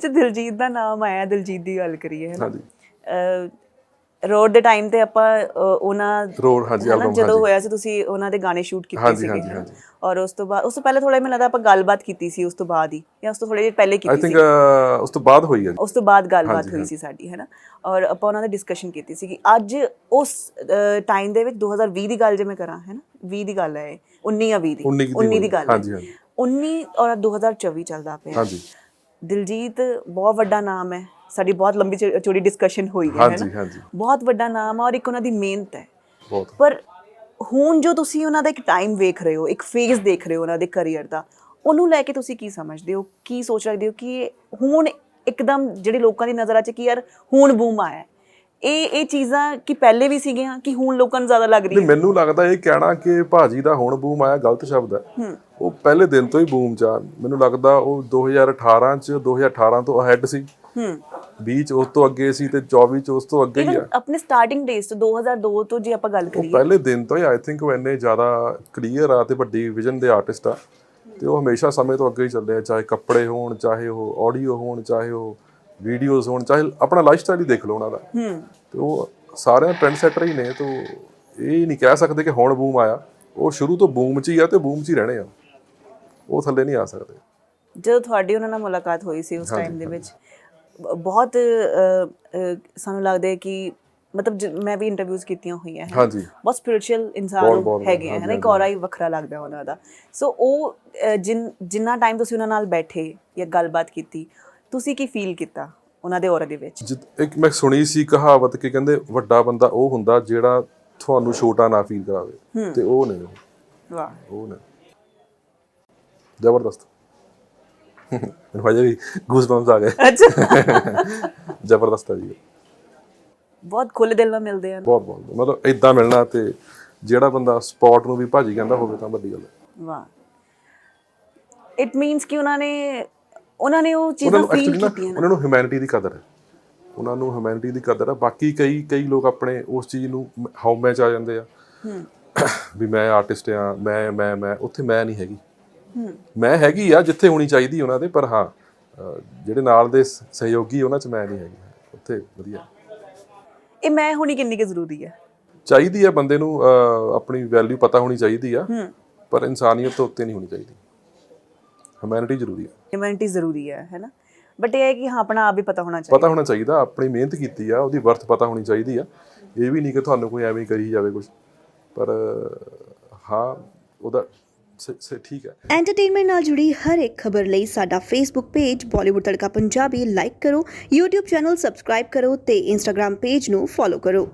ਅੱਛਾ ਦਿਲਜੀਤ ਦਾ ਨਾਮ ਆਇਆ ਦਿਲਜੀਤ ਦੀ ਗੱਲ ਕਰੀਏ ਹਾਂਜੀ। ਰੋਡ ਦੇ ਟਾਈਮ ਤੇ ਆਪਾਂ ਉਹਨਾਂ ਰੋਡ ਹਾਂਜੀ ਐਲਬਮ ਜਦੋਂ ਹੋਇਆ ਸੀ ਤੁਸੀਂ ਉਹਨਾਂ ਦੇ ਗਾਣੇ ਸ਼ੂਟ ਕੀਤੇ ਸੀਗੇ ਹਾਂਜੀ? ਹਾਂਜੀ। ਔਰ ਉਸ ਤੋਂ ਬਾਅਦ ਉਸ ਤੋਂ ਪਹਿਲੇ ਥੋੜਾ ਮੈਨੂੰ ਲੱਗਦਾ ਆਪਾਂ ਗੱਲਬਾਤ ਕੀਤੀ ਸੀ ਉਸ ਤੋਂ ਬਾਅਦ ਹੀ ਜਾਂ ਉਸ ਤੋਂ ਥੋੜੇ ਜਿਹੇ ਪਹਿਲੇ ਆਈ ਕੀਤੀ ਥਿੰਕ ਸੀ ਉਸ ਤੋਂ ਬਾਅਦ ਹੋਈ ਹੈ। ਉਸ ਤੋਂ ਬਾਅਦ ਗੱਲਬਾਤ ਹੋਈ ਸੀ ਸਾਡੀ ਹੈ ਨਾ? ਔਰ ਆਪਾਂ ਉਹਨਾਂ ਦੀ ਡਿਸਕਸ਼ਨ ਕੀਤੀ ਸੀ ਕਿ ਅੱਜ ਉਸ ਟਾਈਮ ਦੇ ਵਿੱਚ 2020 ਦੀ ਗੱਲ ਜੇ ਮੈਂ ਕਰਾਂ ਹੈ ਨਾ? 20 ਦੀ ਗੱਲ ਹੈ ਇਹ, 19 ਜਾਂ 20 ਦੀ 19 ਦੀ 19 ਦੀ ਗੱਲ ਹੈ। ਹਾਂਜੀ, ਹਾਂਜੀ। 19 ਔਰ 2024 ਚੱਲਦਾ ਪਿਆ। ਹਾਂਜੀ। ਦਿਲਜੀਤ ਬਹੁਤ ਵੱਡਾ ਨਾਮ ਹੈ। ਸਾਡੀ ਬਹੁਤ ਲੰਬੀ ਚੌੜੀ ਡਿਸਕਸ਼ਨ ਹੋਈ ਹੈ ਹਾਂਜੀ ਹਾਂਜੀ। ਬਹੁਤ ਵੱਡਾ ਨਾਮ ਹੈ ਔਰ ਇੱਕ ਉਹਨਾਂ ਦੀ ਮਿਹਨਤ ਹੈ। ਬਹੁਤ। ਪਰ ਹੁਣ ਜੋ ਤੁਸੀਂ ਉਹਨਾਂ ਦਾ ਇੱਕ ਟਾਈਮ ਵੇਖ ਰਹੇ ਹੋ ਇੱਕ ਫੇਜ਼ ਦੇਖ ਰਹੇ ਹੋ ਉਹਨਾਂ ਦੇ ਕੈਰੀਅਰ ਦਾ ਉਹਨੂੰ ਲੈ ਕੇ ਤੁਸੀਂ ਕੀ ਸਮਝਦੇ ਹੋ? ਕੀ ਸੋਚ ਰੱਖਦੇ ਹੋ ਕਿ ਹੁਣ ਇੱਕਦਮ ਜਿਹੜੇ ਲੋਕਾਂ ਦੀ ਨਜ਼ਰਾਂ 'ਚ ਕਿ ਯਾਰ ਹੁਣ ਬੂਮ ਆਇਆ। ਇਹ ਇਹ ਚੀਜ਼ਾਂ ਕਿ ਪਹਿਲੇ ਵੀ ਸੀਗੀਆਂ ਕਿ ਹੁਣ ਲੋਕਾਂ ਨੂੰ ਜ਼ਿਆਦਾ ਲੱਗ ਰਹੀ ਹੈ ਮੈਨੂੰ ਲੱਗਦਾ ਇਹ ਕਹਿਣਾ ਕਿ ਭਾਜੀ ਦਾ ਹੁਣ ਬੂਮ ਆਇਆ ਗਲਤ ਸ਼ਬਦ ਹੈ। ਉਹ ਪਹਿਲੇ ਦਿਨ ਤੋਂ ਹੀ ਬੂਮ ਚ ਆ ਮੈਨੂੰ ਲੱਗਦਾ ਉਹ 2018 ਚ 2018 ਤੋਂ ਅਹੈਡ ਸੀ। ਹੂੰ। 20 ਚ ਉਸ ਤੋਂ ਅੱਗੇ ਸੀ ਤੇ 24 ਚ ਉਸ ਤੋਂ ਅੱਗੇ ਹੀ ਆ। ਆਪਣੇ ਸਟਾਰਟਿੰਗ ਡੇਜ਼ ਤੋਂ 2002 ਤੋਂ ਜੇ ਆਪਾਂ ਗੱਲ ਉਹ ਕਰੀਏ। ਪਹਿਲੇ ਦਿਨ ਤੋਂ ਹੀ ਆਈ ਥਿੰਕ ਉਹ ਇੰਨੇ ਜ਼ਿਆਦਾ ਕਲੀਅਰ ਆ ਤੇ ਵੱਡੀ ਵਿਜ਼ਨ ਦੇ ਆਰਟਿਸਟ ਆ। ਤੇ ਉਹ ਹਮੇਸ਼ਾ ਸਮੇਂ ਤੋਂ ਅੱਗੇ ਹੀ ਚੱਲੇ ਆ ਚਾਹੇ ਕੱਪੜੇ ਹੋਣ ਚਾਹੇ ਉਹ ਆਡੀਓ ਹੋਣ ਚਾਹੇ ਉਹ ਵੀਡੀਓਜ਼ ਹੋਣ ਚਾਹੇ ਆਪਣਾ ਲਾਈਫ ਸਟਾਈਲ ਹੀ ਦੇਖ ਲਓ ਉਹਨਾਂ ਦਾ। ਹੂੰ। ਤੇ ਉਹ ਸਾਰੇ ਟ੍ਰੈਂਡ ਸੈਟਰ ਹੀ ਨੇ ਤੋਂ ਇਹ ਨਹੀਂ ਕਹਿ ਸਕਦੇ ਕਿ ਹੁਣ ਬੂਮ ਆਇਆ। ਉਹ ਸ਼ੁਰੂ ਤੋਂ ਬੂਮ 'ਚ ਹੀ ਆ ਤੇ ਬੂਮ 'ਚ ਹੀ ਰਹਿਣੇ ਆ। ਉਹ ਥੱਲੇ ਨਹੀਂ ਆ ਸਕਦੇ। ਜਦੋਂ ਤੁਹਾਡੀ ਉਹਨਾਂ ਨਾਲ ਮੁਲਾਕਾਤ ਹੋਈ ਸੀ ਉਸ ਟਾਈਮ ਦੇ ਵਿੱਚ ਬਹੁਤ ਸਾਨੂੰ ਲੱਗਦਾ ਹੈ ਕਿ ਮਤਲਬ ਮੈਂ ਵੀ ਇੰਟਰਵਿਊਜ਼ ਕੀਤੀਆਂ ਹੋਈਆਂ ਹੈ ਹਾਂਜੀ। ਬਹੁਤ ਸਪਿਰਚੁਅਲ ਇਨਸਾਨ ਹੈਗੇ ਆ, ਹੈ ਨਾ ਹਾਂਜੀ, ਇੱਕ ਔਰਾ ਹੀ ਵੱਖਰਾ ਲੱਗਦਾ ਉਹਨਾਂ ਦਾ। ਸੋ ਉਹ ਜਿਨ ਜਿੰਨਾ ਟਾਈਮ ਤੁਸੀਂ ਉਹਨਾਂ ਨਾਲ ਬੈਠੇ ਜਾਂ ਗੱਲਬਾਤ ਕੀਤੀ ਤੁਸੀਂ ਕੀ ਫੀਲ ਕੀਤਾ ਉਹਨਾਂ ਦੇ ਔਰਾ ਦੇ ਵਿੱਚ? ਇੱਕ ਮੈਂ ਸੁਣੀ ਸੀ ਕਹਾਵਤ ਕਿ ਕਹਿੰਦੇ ਵੱਡਾ ਬੰਦਾ ਉਹ ਹੁੰਦਾ ਜਿਹੜਾ ਤੁਹਾਨੂੰ ਛੋਟਾ ਨਾ ਫੀਲ ਕਰਾਵੇ ਤੇ ਉਹ ਉਹ ਵਾਹ। ਉਹ ਨੇ ਜ਼ਬਰਦਸਤ ਮੈਨੂੰ ਭਾਜੀ ਵੀ ਗੂਸ ਆ ਗਏ ਅੱਛਾ ਜ਼ਬਰਦਸਤ ਹੈ ਜੀ ਬਹੁਤ ਖੁੱਲੇ ਦਿਲ ਨਾਲ ਮਿਲਦੇ ਆ ਬਹੁਤ ਬਹੁਤ ਮਤਲਬ ਇਦਾਂ ਮਿਲਣਾ ਤੇ ਜਿਹੜਾ ਬੰਦਾ ਸਪੌਟ ਨੂੰ ਵੀ ਭਾਜੀ ਕਹਿੰਦਾ ਹੋਵੇ ਤਾਂ ਵੱਡੀ ਗੱਲ ਹੈ। ਵਾਹ। ਇਟ ਮੀਨਸ ਕਿ ਉਹਨਾਂ ਨੇ ਉਹਨਾਂ ਨੇ ਉਹ ਚੀਜ਼ਾਂ ਫੀਲ ਕੀਤੀਆਂ ਉਹਨਾਂ ਨੂੰ ਹਿਊਮੈਨਿਟੀ ਦੀ ਕਦਰ ਹੈ। ਉਹਨਾਂ ਨੂੰ ਹਿਊਮੈਨਿਟੀ ਦੀ ਕਦਰ ਹੈ। ਬਾਕੀ ਕਈ ਕਈ ਲੋਕ ਆਪਣੇ ਉਸ ਚੀਜ਼ ਨੂੰ ਹਉਮੈ ਚ ਆ ਜਾਂਦੇ ਆ। ਵੀ ਮੈਂ ਆਰਟਿਸਟ ਆ ਮੈਂ ਮੈਂ ਮੈਂ। ਉੱਥੇ ਮੈਂ ਨਹੀਂ ਹੈਗੀ। ਮੈਂ ਹੈਗੀ ਆ ਜਿੱਥੇ ਹੋਣੀ ਚਾਹੀਦੀ ਉਹਨਾਂ ਦੇ ਪਰ ਹਾਂ ਜਿਹੜੇ ਨਾਲ ਦੇ ਸਹਿਯੋਗੀ ਉਹਨਾਂ ਚ ਮੈਂ ਨਹੀਂ ਹੈਗੀ। ਉੱਥੇ ਵਧੀਆ। ਇਹ ਮੈਂ ਹੋਣੀ ਕਿੰਨੀ ਕੁ ਜ਼ਰੂਰੀ ਹੈ ਚਾਹੀਦੀ ਆ ਬੰਦੇ ਨੂੰ ਆਪਣੀ ਵੈਲਿਊ ਪਤਾ ਹੋਣੀ ਚਾਹੀਦੀ ਆ ਪਰ ਇਨਸਾਨੀਅਤ ਤੋਂ ਉੱਤੇ ਨਹੀਂ ਹੋਣੀ ਚਾਹੀਦੀ। ਹਿਊਮੈਨਿਟੀ ਜ਼ਰੂਰੀ ਆ। ਹਿਊਮੈਨਿਟੀ ਜ਼ਰੂਰੀ ਹੈ ਹੈ ਨਾ? ਬਟ ਇਹ ਹੈ ਕਿ ਹਾਂ ਆਪਣਾ ਆਪ ਵੀ ਪਤਾ ਹੋਣਾ ਚਾਹੀਦਾ। ਪਤਾ ਹੋਣਾ ਚਾਹੀਦਾ ਆਪਣੀ ਮਿਹਨਤ ਕੀਤੀ ਆ ਉਹਦੀ ਵਰਥ ਪਤਾ ਹੋਣੀ ਚਾਹੀਦੀ ਆ। ਇਹ ਵੀ ਨਹੀਂ ਕਿ ਤੁਹਾਨੂੰ ਕੋਈ ਐਵੇਂ ਹੀ ਕਰੀ ਜਾਵੇ ਕੁਝ ਪਰ ਹਾਂ ਉਹਦਾ ਸ- ਸ- ਠੀਕ ਹੈ। ਐਂਟਰਟੇਨਮੈਂਟ ਨਾਲ ਜੁੜੀ ਹਰ ਇੱਕ ਖਬਰ ਲਈ ਸਾਡਾ Facebook page Bollywood Tadka Punjabi like ਕਰੋ, YouTube ਚੈਨਲ ਸਬਸਕ੍ਰਾਈਬ ਕਰੋ ਤੇ Instagram ਪੇਜ ਨੂੰ ਫੋਲੋ ਕਰੋ।